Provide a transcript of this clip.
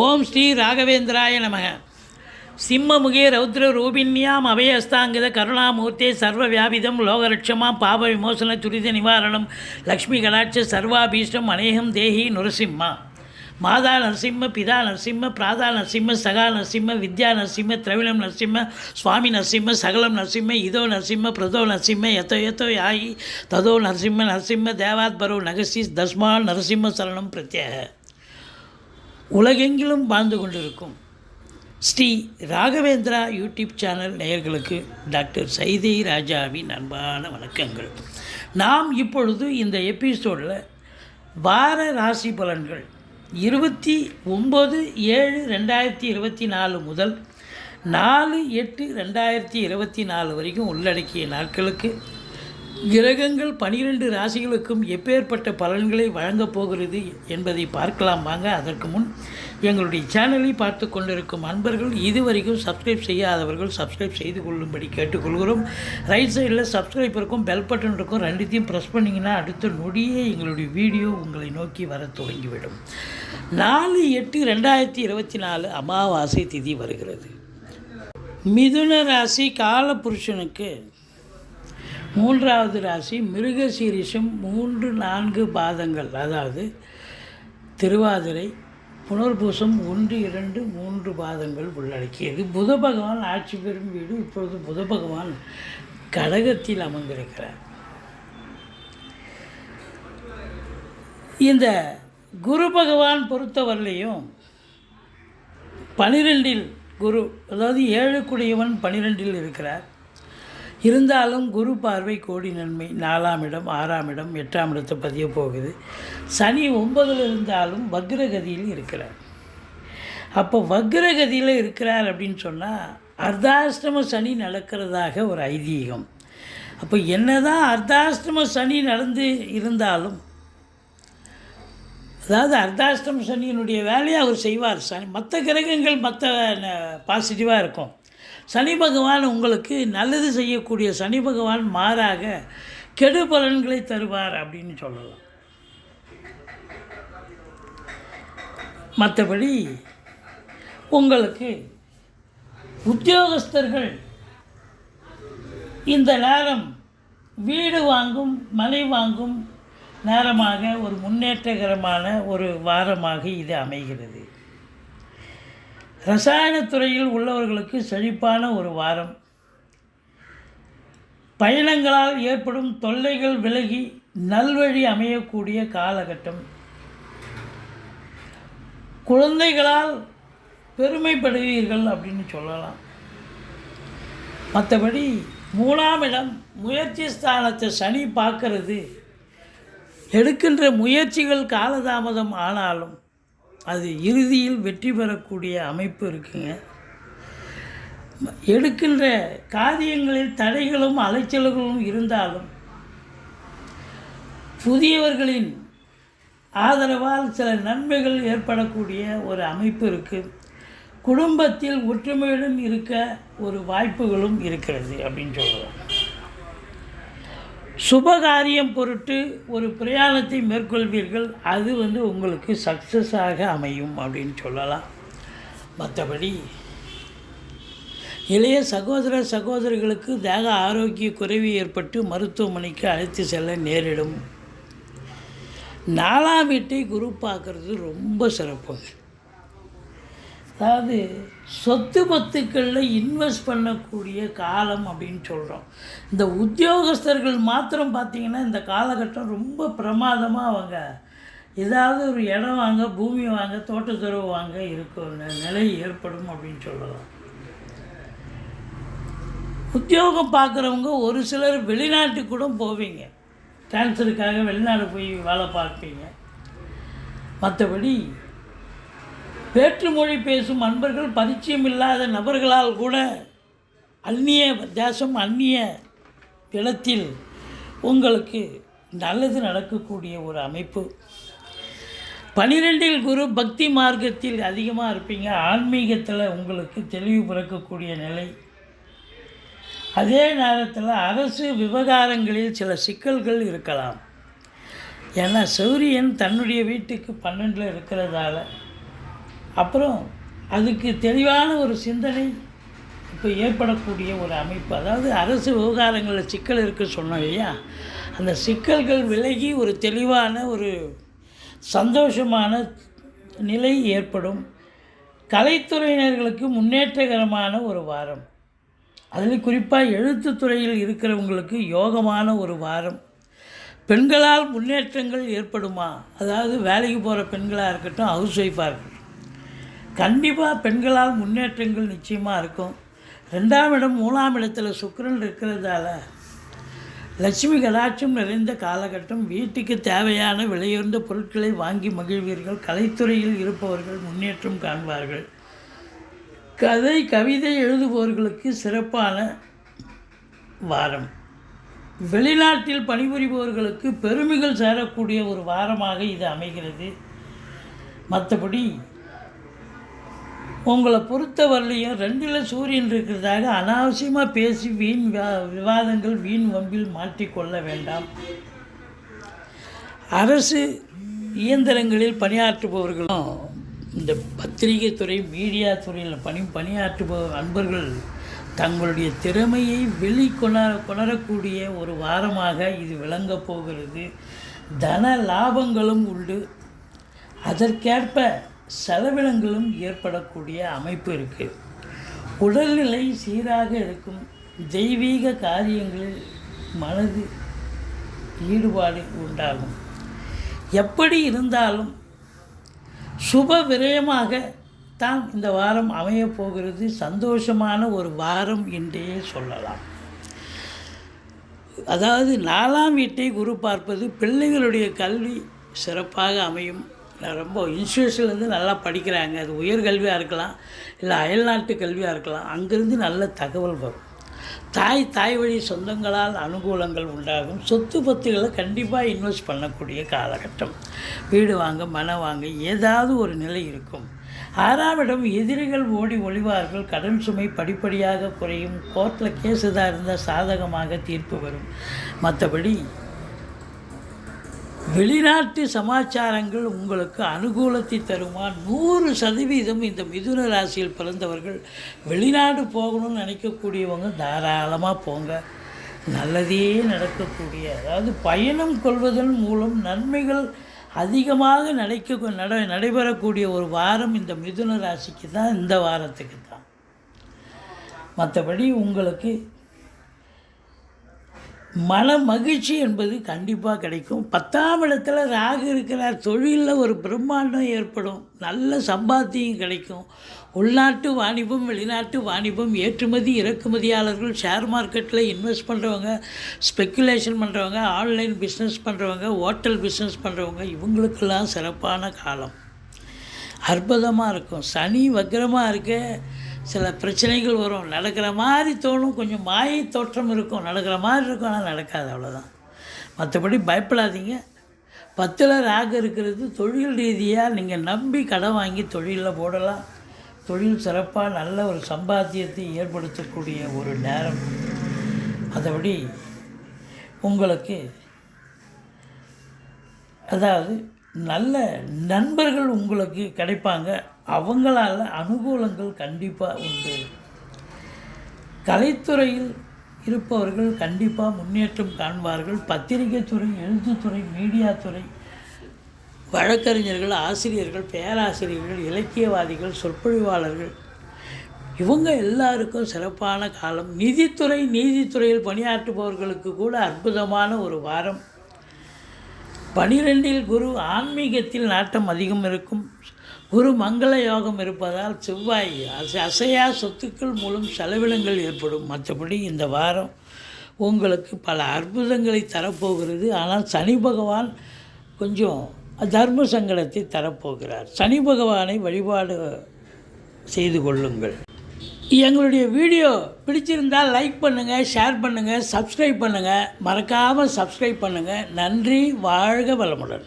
ஓம் ஸ்ரீ ராகவேந்திராய நமக சிம்மமுகே ரௌத்ர ரூபின்யாம் அபயஸ்தாங்கித கருணாமூர்த்தே சர்வ வியாபிதம் லோகரட்சமாம் பாப விமோசன துரித நிவாரணம் லக்ஷ்மி கலாட்ச சர்வாபீஷ்டம் அநேகம் தேஹி நுரசிம்மா. மாதா நரசிம்ம பிதா நரசிம்ம பிராதா நரசிம்ம சகா நரசிம்ம வித்யா நரசிம்ம திரவிணம் நரசிம்ம சுவாமி நரசிம்ம சகலம் நரசிம்ம இதோ நரசிம்ம பிரதோ நரசிம்ம எத்தோ எத்தோ யாயி ததோ நரசிம்ம நரசிம்ம தேவாத்பரோ நகசி தஸ்மா நரசிம்ம சரணம் பிரத்யேக. உலகெங்கிலும் வாழ்ந்து கொண்டிருக்கும் ஸ்ரீ ராகவேந்திரா யூடியூப் சேனல் நேயர்களுக்கு டாக்டர் சைதை ராஜாவின் அன்பான வணக்கங்கள். நாம் இப்பொழுது இந்த எபிசோடில் வார ராசி பலன்கள் இருபத்தி ஒம்பது ஏழு ரெண்டாயிரத்தி இருபத்தி நாலு முதல் நாலு எட்டு ரெண்டாயிரத்தி இருபத்தி நாலு வரைக்கும் உள்ளடக்கிய நாட்களுக்கு கிரகங்கள் பனிரெண்டு ராசிகளுக்கும் எப்பேற்பட்ட பலன்களை வழங்கப் போகிறது என்பதை பார்க்கலாம் வாங்க. அதற்கு முன் எங்களுடைய சேனலை பார்த்து கொண்டிருக்கும் அன்பர்கள் இதுவரைக்கும் சப்ஸ்கிரைப் செய்யாதவர்கள் சப்ஸ்கிரைப் செய்து கொள்ளும்படி கேட்டுக்கொள்கிறோம். ரைட் சைடில் சப்ஸ்கிரைப் இருக்கும் பெல் பட்டன் இருக்கும் ரெண்டுத்தையும் ப்ரெஸ் பண்ணிங்கன்னா அடுத்த நொடியே எங்களுடைய வீடியோ உங்களை நோக்கி வர தொடங்கிவிடும் நாலு எட்டு ரெண்டாயிரத்தி இருபத்தி நாலு அமாவாசை திதி வருகிறது. மிதுன ராசி காலபுருஷனுக்கு மூன்றாவது ராசி மிருகசீரிஷம் மூன்று நான்கு பாதங்கள். அதாவது திருவாதிரை புனர்பூசம் ஒன்று இரண்டு மூன்று பாதங்கள் உள்ளடக்கியது. புத பகவான் ஆட்சி பெறும் வீடு இப்பொழுது புத பகவான் கடகத்தில் அமர்ந்திருக்கிறார். இந்த குரு பகவான் பொறுத்தவரையிலையும் பனிரெண்டில் குரு அதாவது ஏழு குடியவன் பனிரெண்டில் இருக்கிறார். இருந்தாலும் குரு பார்வை கோடி நன்மை. நாலாம் இடம் ஆறாம் இடம் எட்டாம் இடத்தை பதிய போகுது. சனி ஒன்பதில் இருந்தாலும் வக்ரகதியில் இருக்கிறார். அப்போ வக்ரகதியில் இருக்கிறார் அப்படின்னு சொன்னால் அர்த்தாஷ்டம சனி நடக்கிறதாக ஒரு ஐதீகம். அப்போ என்னதான் அர்த்தாஷ்டம சனி நடந்து இருந்தாலும் அதாவது அர்த்தாஷ்டம சனியினுடைய வேலையை அவர் செய்வார். சனி மற்ற கிரகங்கள் மற்ற பாசிட்டிவாக இருக்கும். சனி பகவான் உங்களுக்கு நல்லது செய்யக்கூடிய சனி பகவான் மாறாக கெடு பலன்களை தருவார் அப்படின்னு சொல்லலாம். மற்றபடி உங்களுக்கு உத்தியோகஸ்தர்கள் இந்த நேரம் வீடு வாங்கும் மலை வாங்கும் நேரமாக ஒரு முன்னேற்றகரமான ஒரு வாரமாக இது அமைகிறது. ரசாயனத்துறையில் உள்ளவர்களுக்கு செழிப்பான ஒரு வாரம். பயணங்களால் ஏற்படும் தொல்லைகள் விலகி நல்வழி அமையக்கூடிய காலகட்டம். குழந்தைகளால் பெருமைப்படுவீர்கள் அப்படின்னு சொல்லலாம். மற்றபடி மூணாம் இடம் முயற்சி ஸ்தானத்தை சனி பார்க்கறது. எடுக்கின்ற முயற்சிகள் காலதாமதம் ஆனாலும் அது இறுதியில் வெற்றி பெறக்கூடிய அமைப்பு இருக்குங்க. எடுக்கின்ற காரியங்களில் தடைகளும் அலைச்சல்களும் இருந்தாலும் புதியவர்களின் ஆதரவால் சில நன்மைகள் ஏற்படக்கூடிய ஒரு அமைப்பு இருக்குது குடும்பத்தில் ஒற்றுமையுடன் இருக்க ஒரு வாய்ப்புகளும் இருக்கிறது அப்படின்னு சொல்லலாம் சுபகாரியம் பொருட்டு ஒரு பிரயாணத்தை மேற்கொள்வீர்கள் அது வந்து உங்களுக்கு சக்ஸஸாக அமையும் அப்படின்னு சொல்லலாம். மற்றபடி இளைய சகோதர சகோதரிகளுக்கு தேக ஆரோக்கிய குறைவு ஏற்பட்டு மருத்துவமனைக்கு அழைத்து செல்ல நேரிடும். நாலாம் வீட்டை குரு பார்க்குறது ரொம்ப சிறப்புங்க. அதாவது சொத்து பத்துக்களில் இன்வெஸ்ட் பண்ணக்கூடிய காலம் அப்படின்னு சொல்கிறோம் இந்த உத்தியோகஸ்தர்கள் மாத்திரம் பார்த்திங்கன்னா இந்த காலகட்டம் ரொம்ப பிரமாதமாக அவங்க ஏதாவது ஒரு இடம் வாங்க பூமி வாங்க தோட்டத்துறவு வாங்க இருக்கும் நிலை ஏற்படும் அப்படின்னு சொல்லலாம். உத்தியோகம் பார்க்குறவங்க ஒரு சிலர் வெளிநாட்டுக்கு கூட போவீங்க. கேன்சருக்காக வெளிநாடு போய் வேலை பார்ப்பீங்க. மற்றபடி வேற்று மொழி பேசும் அன்பர்கள் பரிச்சயம் இல்லாத நபர்களால் கூட அந்நிய தேசம் அந்நிய இடத்தில் உங்களுக்கு நல்லது நடக்கக்கூடிய ஒரு அமைப்பு. பனிரெண்டில் குரு பக்தி மார்க்கத்தில் அதிகமாக இருப்பீங்க. ஆன்மீகத்தில் உங்களுக்கு தெளிவு பிறக்கக்கூடிய நிலை. அதே நேரத்தில் அரசு விவகாரங்களில் சில சிக்கல்கள் இருக்கலாம். ஏன்னா சௌரியன் தன்னுடைய வீட்டுக்கு பன்னெண்டில் இருக்கிறதால அப்புறம் அதுக்கு தெளிவான ஒரு சிந்தனை இப்போ ஏற்படக்கூடிய ஒரு அமைப்பு. அதாவது அரசு விவகாரங்களில் சிக்கல் இருக்குது சொன்னோம் இல்லையா? அந்த சிக்கல்கள் விலகி ஒரு தெளிவான ஒரு சந்தோஷமான நிலை ஏற்படும். கலைத்துறையினர்களுக்கு முன்னேற்றகரமான ஒரு வாரம். அதில் குறிப்பாக எழுத்துத்துறையில் இருக்கிறவங்களுக்கு யோகமான ஒரு வாரம். பெண்களால் முன்னேற்றங்கள் ஏற்படுமா? அதாவது வேலைக்கு போகிற பெண்களாக இருக்கட்டும் ஹவுஸ் ஒய்ஃபாக இருக்கட்டும். கண்டிப்பாக பெண்களால் முன்னேற்றங்கள் நிச்சயமாக இருக்கும். ரெண்டாம் இடம் மூணாம் இடத்துல சுக்கரன் இருக்கிறதால லட்சுமி கடாட்சம் நிறைந்த காலகட்டம் வீட்டுக்கு தேவையான விலையுயர்ந்த பொருட்களை வாங்கி மகிழ்வீர்கள் கலைத்துறையில் இருப்பவர்கள் முன்னேற்றம் காண்பார்கள். கதை கவிதை எழுதுபவர்களுக்கு சிறப்பான வாரம். வெளிநாட்டில் பணிபுரிபவர்களுக்கு பெருமைகள் சேரக்கூடிய ஒரு வாரமாக இது அமைகிறது. மற்றபடி உங்களை பொறுத்த வரலையும் ரெண்டில் சூரியன் இருக்கிறதாக அனாவசியமாக பேசி வீண் விவா- விவாதங்கள் வீண் வம்பில் மாட்டிக்கொள்ள வேண்டாம். அரசு இயந்திரங்களில் பணியாற்றுபவர்களும் இந்த பத்திரிகை துறை மீடியா துறையில் பணி பணியாற்றுபவர் அன்பர்கள் தங்களுடைய திறமையை வெளிக்கொண கொணரக்கூடிய ஒரு வாரமாக இது விளங்கப் போகிறது. தன லாபங்களும் உண்டு. அதற்கேற்ப செலவினங்களும் ஏற்படக்கூடிய அமைப்பு இருக்குது உடல்நிலை சீராக இருக்கும் தெய்வீக காரியங்களில் மனது ஈடுபாடு உண்டாகும். எப்படி இருந்தாலும் சுப விரயமாக தான் இந்த வாரம் அமையப் போகிறது. சந்தோஷமான ஒரு வாரம் என்றே சொல்லலாம். அதாவது நாலாம் வீட்டை குரு பார்ப்பது பிள்ளைகளுடைய கல்வி சிறப்பாக அமையும். ரொம்ப இன்ஸ்டியூஷன்லேருந்து நல்லா படிக்கிறாங்க. அது உயர்கல்வியாக இருக்கலாம் இல்லை அயல்நாட்டு கல்வியாக இருக்கலாம். அங்கேருந்து நல்ல தகவல் வரும். தாய் தாய் வழி சொந்தங்களால் அனுகூலங்கள் உண்டாகும். சொத்து பத்துகளை கண்டிப்பாக இன்வெஸ்ட் பண்ணக்கூடிய காலகட்டம். வீடு வாங்க மனம் வாங்க ஏதாவது ஒரு நிலை இருக்கும். ஆறாவிடம் எதிரிகள் ஓடி ஒளிவார்கள். கடன் சுமை படிப்படியாக குறையும். கோர்ட்டில் கேஸ் எதாக இருந்தால் சாதகமாக தீர்ப்பு வரும். மற்றபடி வெளிநாட்டு சமாச்சாரங்கள் உங்களுக்கு அனுகூலத்தை தருமா? நூறு சதவீதம் இந்த மிதுன ராசியில் பிறந்தவர்கள் வெளிநாடு போகணும்னு நினைக்கக்கூடியவங்க தாராளமாக போங்க. நல்லதே நடக்கக்கூடிய அதாவது பயணம் கொள்வதன் மூலம் நன்மைகள் அதிகமாக நடக்க நட நடைபெறக்கூடிய ஒரு வாரம் இந்த மிதுன ராசிக்கு தான் இந்த வாரத்துக்கு தான். மற்றபடி உங்களுக்கு மன மகிழ்ச்சி என்பது கண்டிப்பாக கிடைக்கும். பத்தாம் இடத்துல ராகு இருக்கிறார். தொழிலில் ஒரு பிரம்மாண்டம் ஏற்படும். நல்ல சம்பாத்தியம் கிடைக்கும். உள்நாட்டு வாணிபம் வெளிநாட்டு வாணிபம் ஏற்றுமதி இறக்குமதியாளர்கள் ஷேர் மார்க்கெட்டில் இன்வெஸ்ட் பண்ணுறவங்க ஸ்பெக்குலேஷன் பண்ணுறவங்க ஆன்லைன் பிஸ்னஸ் பண்ணுறவங்க ஹோட்டல் பிஸ்னஸ் பண்ணுறவங்க இவங்களுக்கெல்லாம் சிறப்பான காலம். அற்புதமாக இருக்கும். சனி வக்கரமாக இருக்க சில பிரச்சனைகள் வரும். நடக்கிற மாதிரி தோணும். கொஞ்சம் மாயை தோற்றம் இருக்கும். நடக்கிற மாதிரி இருக்கும். ஆனால் நடக்காது. அவ்வளோதான் மற்றபடி பயப்படாதீங்க. பத்தில் ராக இருக்கிறது தொழில் ரீதியாக நீங்கள் நம்பி கடன் வாங்கி தொழிலில் போடலாம். தொழில் சிறப்பாக நல்ல ஒரு சம்பாத்தியத்தை ஏற்படுத்தக்கூடிய ஒரு நேரம். மற்றபடி உங்களுக்கு அதாவது நல்ல நண்பர்கள் உங்களுக்கு கிடைப்பாங்க. அவங்களால் அனுகூலங்கள் கண்டிப்பாக உண்டு. கலைத்துறையில் இருப்பவர்கள் கண்டிப்பாக முன்னேற்றம் காண்பார்கள். பத்திரிகை துறை எழுத்துத்துறை மீடியா துறை வழக்கறிஞர்கள் ஆசிரியர்கள் பேராசிரியர்கள் இலக்கியவாதிகள் சொற்பொழிவாளர்கள். இவங்க எல்லாருக்கும் சிறப்பான காலம். நிதித்துறை நீதித்துறையில் பணியாற்றுபவர்களுக்கு கூட அற்புதமான ஒரு வாரம். பனிரெண்டில் குரு ஆன்மீகத்தில் நாட்டம் அதிகம் இருக்கும். குரு மங்கள யோகம் இருப்பதால் செவ்வாய் அசை அசையா சொத்துக்கள் மூலம் செலவினங்கள் ஏற்படும். மற்றபடி இந்த வாரம் உங்களுக்கு பல அற்புதங்களை தரப்போகிறது. ஆனால் சனி பகவான் கொஞ்சம் தர்ம சங்கடத்தை தரப்போகிறார். சனி பகவானை வழிபாடு செய்து கொள்ளுங்கள். எங்களுடைய வீடியோ பிடிச்சிருந்தால் லைக் பண்ணுங்கள் ஷேர் பண்ணுங்கள் சப்ஸ்கிரைப் பண்ணுங்கள் மறக்காமல் சப்ஸ்கிரைப் பண்ணுங்கள் நன்றி வாழ்க வளமுடன்.